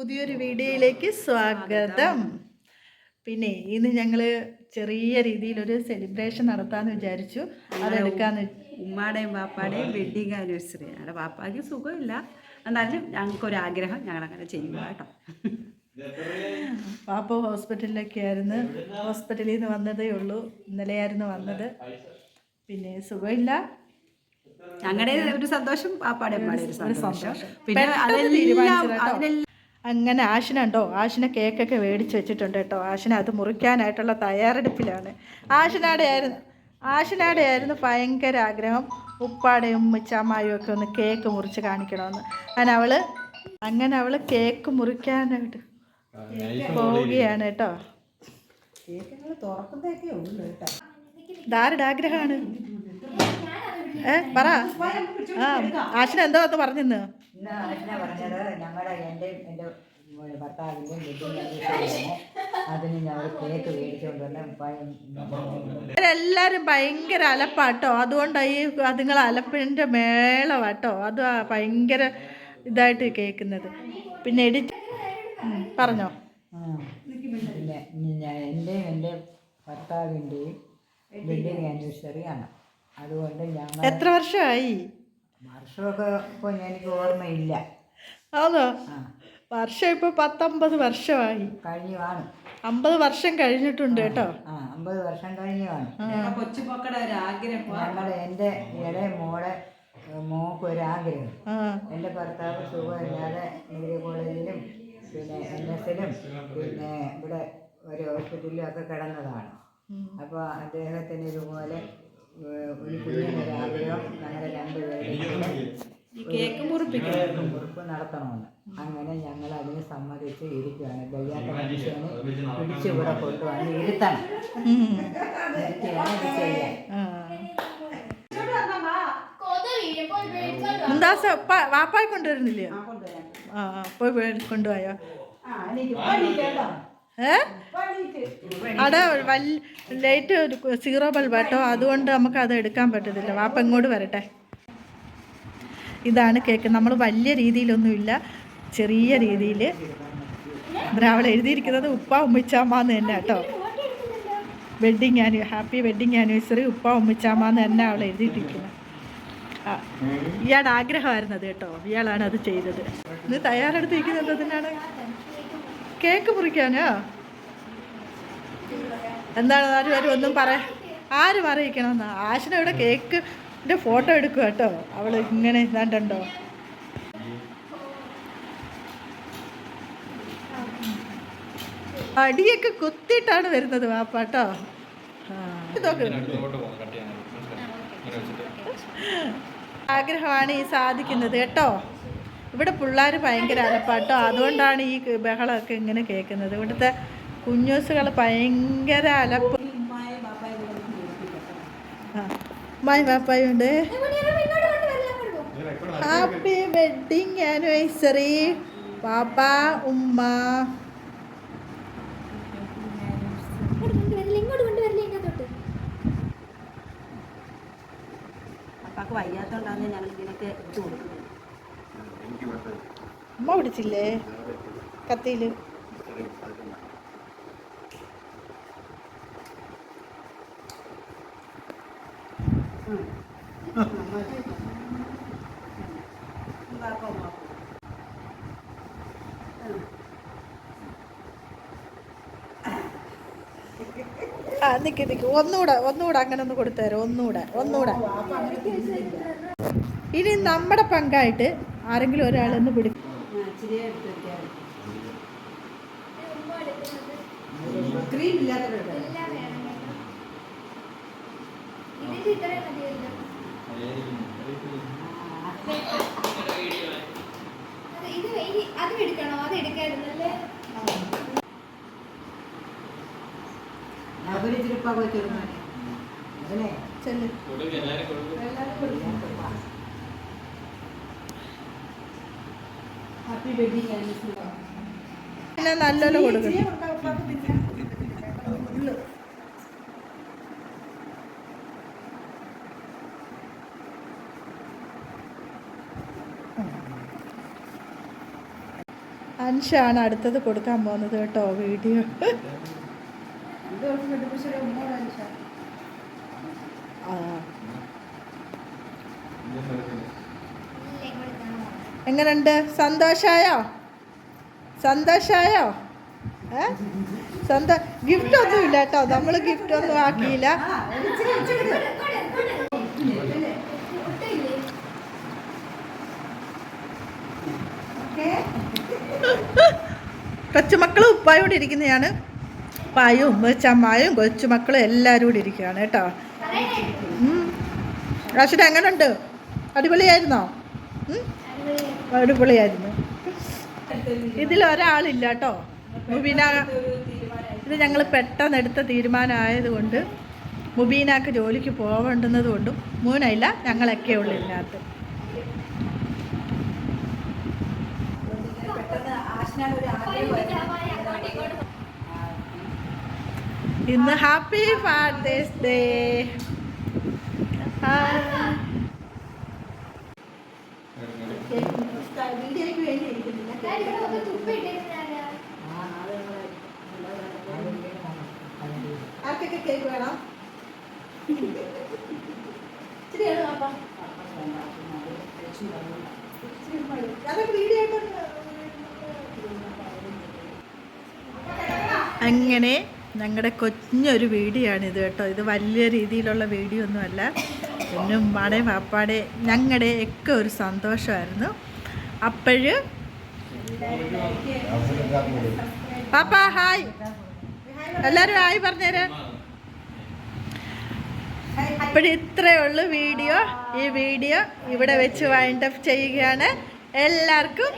പുതിയൊരു വീഡിയോയിലേക്ക് സ്വാഗതം. പിന്നെ ഇന്ന് ഞങ്ങൾ ചെറിയ രീതിയിലൊരു സെലിബ്രേഷൻ നടത്താമെന്ന് വിചാരിച്ചു. അതെടുക്കാന്ന് ഉമ്മാടെയും പാപ്പാടെയും വെഡിങ് ആനിവേഴ്സറി ഞങ്ങളുടെ പാപ്പാക്ക് സുഖമില്ല. എന്നാലും ഞങ്ങൾക്കൊരാഗ്രഹം ഞങ്ങളങ്ങനെ ചെയ്യുക കേട്ടോ. പാപ്പ ഹോസ്പിറ്റലിലൊക്കെ ആയിരുന്നു ഹോസ്പിറ്റലിൽ നിന്ന് വന്നതേ ഉള്ളൂ. ഇന്നലെയായിരുന്നു വന്നത്. പിന്നെ സുഖമില്ല. ഞങ്ങളുടെ ഒരു സന്തോഷം പാപ്പാടെ പാടേ ഒരു സന്തോഷം. പിന്നെ അതെല്ലാം. അതിനെല്ലാം അങ്ങനെ ആശിനുണ്ടോ ആശിന കേക്കൊക്കെ മേടിച്ച് വെച്ചിട്ടുണ്ട് കേട്ടോ. ആശിന അത് മുറിക്കാനായിട്ടുള്ള തയ്യാറെടുപ്പിലാണ്. ആശിനാടെ ആയിരുന്നു ആശിനാടെ ആയിരുന്നു ഭയങ്കര ആഗ്രഹം. ഉപ്പാടെയും ഉമ്മച്ചമ്മായും ഒക്കെ ഒന്ന് കേക്ക് മുറിച്ച് കാണിക്കണമെന്ന്. അങ്ങനെ അവൾ അങ്ങനെ അവൾ കേക്ക് മുറിക്കാനായിട്ട് പോവുകയാണ് കേട്ടോ. ഇതാരുടെ ആഗ്രഹമാണ്? ഏ പറ. ആ ആശിന എന്തോ അത് പറഞ്ഞെന്ന്? ഇന്ന് ആശന പറഞ്ഞത് ഞങ്ങളുടെ എന്റെയും എന്റെ ഭർത്താവിന്റെയും വെഡിങ് അതിന് ഞങ്ങൾ കേക്ക് മേടിച്ചുകൊണ്ട് എല്ലാവരും എല്ലാരും ഭയങ്കര അലപ്പാട്ടോ. അതുകൊണ്ടാണ് ഈ അതുങ്ങൾ അലപ്പിന്റെ മേളവാട്ടോ അത് ഭയങ്കര ഇതായിട്ട് കേൾക്കുന്നത് പിന്നെ എഡിറ്റ് പറഞ്ഞോ. പിന്നെ ഞാൻ എന്റെയും എന്റെ ഭർത്താവിന്റെയും വെഡിങ് ആനിവേഴ്സറി ആണ്. അതുകൊണ്ട് ഞങ്ങൾ എത്ര വർഷമായി വർഷമൊക്കെ ഇപ്പോൾ എനിക്ക് ഓർമ്മയില്ല. അതോ വർഷം ഇപ്പോൾ പത്തൊമ്പത് വർഷമായി. കഴിഞ്ഞു അമ്പത് വർഷം കഴിഞ്ഞിട്ടുണ്ട് കേട്ടോ. ആ അമ്പത് വർഷം കഴിഞ്ഞു കാണും ഞങ്ങളുടെ കൊച്ചുമക്കളുടെ ഒരു ആഗ്രഹം. ഞങ്ങളുടെ എന്റെ ഇളയ മോളെ മോക്ക് ഒരാഗ്രഹം ആഗ്രഹം. എന്റെ ഭർത്താവ് സുഖമില്ലാതെ ഡിഗ്രി കോളേജിലും പിന്നെ എൻ എസിലും പിന്നെ ഇവിടെ ഒരു ഹോസ്പിറ്റലിലും ഒക്കെ കിടന്നതാണ്. അപ്പോൾ അദ്ദേഹത്തിന് ഇതുപോലെ ഈ കേക്ക് കുറിപ്പ് നടത്തണമെന്ന് അങ്ങനെ ഞങ്ങൾ അതിന് സമ്മതിച്ച് ഇരിക്കുകയാണ് വയ്യാത്ത മനുഷ്യനെ പിടിച്ചിവിടെ കൊണ്ടുവന്ന് ഇരുത്തണം. മുന്താസ വാപ്പായെ കൊണ്ടുവരുന്നില്ലയോ? ആ ആ, പോയി പോയി കൊണ്ടുപോയോ അവിടെ ലൈറ്റ് സീറോ ബൾബ് കേട്ടോ അതുകൊണ്ട് നമുക്ക് അത് എടുക്കാൻ പറ്റത്തില്ല. വാപ്പ ഇങ്ങോട്ട് വരട്ടെ. ഇതാണ് കേക്ക്. നമ്മൾ വലിയ രീതിയിലൊന്നുമില്ല. ചെറിയ രീതിയിൽ രാവിലെ എഴുതിയിരിക്കുന്നത് ഉപ്പ ഉമ്മിച്ചാമ്മന്ന് തന്നെ കേട്ടോ വെഡിങ് ആനി ഹാപ്പി വെഡ്ഡിങ് ആനിവേഴ്സറി ഉപ്പ ഉമ്മിച്ചാമ്മന്ന് തന്നെ അവൾ എഴുതിയിട്ടിരിക്കുന്നത് ഇയാളുടെ ആഗ്രഹമായിരുന്നത് കേട്ടോ. ഇയാളാണ് അത് ചെയ്തത്. ഇത് തയ്യാറെടുത്തിരിക്കുന്നത് എന്തിനാണ്? കേക്ക് മുറിക്കാനോ? എന്താണ് ആരും ആരും ഒന്നും പറ ആരും അറിയിക്കണമെന്ന്? ആശന ഇവിടെ കേക്കിന്റെ ഫോട്ടോ എടുക്കുക കേട്ടോ. അവൾ ഇങ്ങനെ ഇതാണ്ടുണ്ടോ? അടിയൊക്കെ കുത്തിയിട്ടാണ് വരുന്നത് വാപ്പാട്ടോ ആഗ്രഹമാണ് ഈ സാധിക്കുന്നത് കേട്ടോ. ഇവിടെ പിള്ളേർ ഭയങ്കര അലപ്പാട്ടോ. അതുകൊണ്ടാണ് ഈ ബഹളമൊക്കെ ഇങ്ങനെ കേൾക്കുന്നത്. ഇവിടുത്തെ കുഞ്ഞൂസുകൾ ഭയങ്കര അലപ്പ്. മായ പാപ്പായുണ്ട് ഹാപ്പി വെഡിങ് ആനിവേഴ്സറി പാപ്പ ഉമ്മ. വയ്യാത്തോണ്ടാണ് ഞങ്ങൾ ഇതിനൊക്കെ ഇട്ട് കൊടുക്കുന്നത്. ഉമ്മ പിടിച്ചില്ലേ? കത്തിയിൽ ആ നിക്ക് നിക്ക്. ഒന്നുകൂടെ ഒന്നുകൂടെ അങ്ങനെ ഒന്ന് കൊടുത്തുതരാം ഒന്നുകൂടെ ഒന്നുകൂടെ. ഇനി നമ്മുടെ പങ്കായിട്ട് ആരെങ്കിലും ഒരാളൊന്ന് പിടി ഇച്ചിരി എടുത്ത് വെക്കാം ക്രീം മതിയല്ലോ അത് ഇത് ഇനി അത് എടുക്കണോ? അത് എടുക്കായിരുന്നല്ലേ അവർ തിരുപ്പാകോ ചെറുപ്പം അതിനെ ചെല്ല് ഹാപ്പി വെഡിങ് പിന്നെ നല്ലോണം കൊടുക്കും. അൻഷാണ് അടുത്തത് കൊടുക്കാൻ പോകുന്നത് കേട്ടോ വീഡിയോ. ആ. എങ്ങനെയുണ്ട് സന്തോഷമായോ സന്തോഷമായോ ഏ? സന്തോ ഗിഫ്റ്റ് ഒന്നും ഇല്ല കേട്ടോ. നമ്മൾ ഗിഫ്റ്റ് ഒന്നും ആക്കിയില്ല. കൊച്ചുമക്കൾ ഉപ്പായോടെ ഇരിക്കുന്നതാണ്. പായും ഉമ്മച്ചമ്മായും കൊച്ചുമക്കളും എല്ലാവരും കൂടി ഇരിക്കുകയാണ് കേട്ടോ. അശ്വര എങ്ങനെയുണ്ട് അടിപൊളിയായിരുന്നോ. അടിപൊളിയായിരുന്നു. ഇതിൽ ഒരാളില്ല കേട്ടോ. മുബീന ഇത് ഞങ്ങൾ പെട്ടെന്ന് എടുത്ത തീരുമാനമായതുകൊണ്ട് മുബീനാക്ക് ജോലിക്ക് പോകേണ്ടുന്നത് കൊണ്ടും മൂനയില്ല ഞങ്ങളൊക്കെ ഉള്ളു ഇതിനകത്ത്. ഇന്ന് ഹാപ്പി ഫാദേഴ്സ് ഡേ. ആർക്കൊക്കെ കേക്ക് വേണം പാപ്പ അങ്ങനെ ഞങ്ങളുടെ കൊഞ്ഞൊരു വീഡിയോ ആണിത് കേട്ടോ. ഇത് വലിയ രീതിയിലുള്ള വീഡിയോ ഒന്നുമല്ല. പിന്നെ ഉമ്മാടെ പാപ്പാടെ ഞങ്ങളുടെ ഒക്കെ ഒരു സന്തോഷമായിരുന്നു. അപ്പോഴ് പാപ്പ ഹായ്. എല്ലാവരും ഹായ് പറഞ്ഞേരെ. അപ്പോഴും ഇത്രയേ ഉള്ളൂ വീഡിയോ. ഈ വീഡിയോ ഇവിടെ വെച്ച് വൈൻഡ് അപ്പ് ചെയ്യുകയാണ്. എല്ലാവർക്കും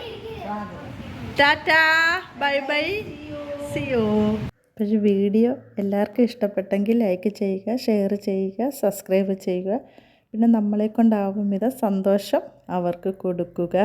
ടാറ്റാ ബൈ ബൈ സിയോ അപ്പോൾ വീഡിയോ എല്ലാവർക്കും ഇഷ്ടപ്പെട്ടെങ്കിൽ ലൈക്ക് ചെയ്യുക ഷെയർ ചെയ്യുക സബ്സ്ക്രൈബ് ചെയ്യുക. പിന്നെ നമ്മളെ കൊണ്ടാവും വിധ സന്തോഷം അവർക്ക് കൊടുക്കുക.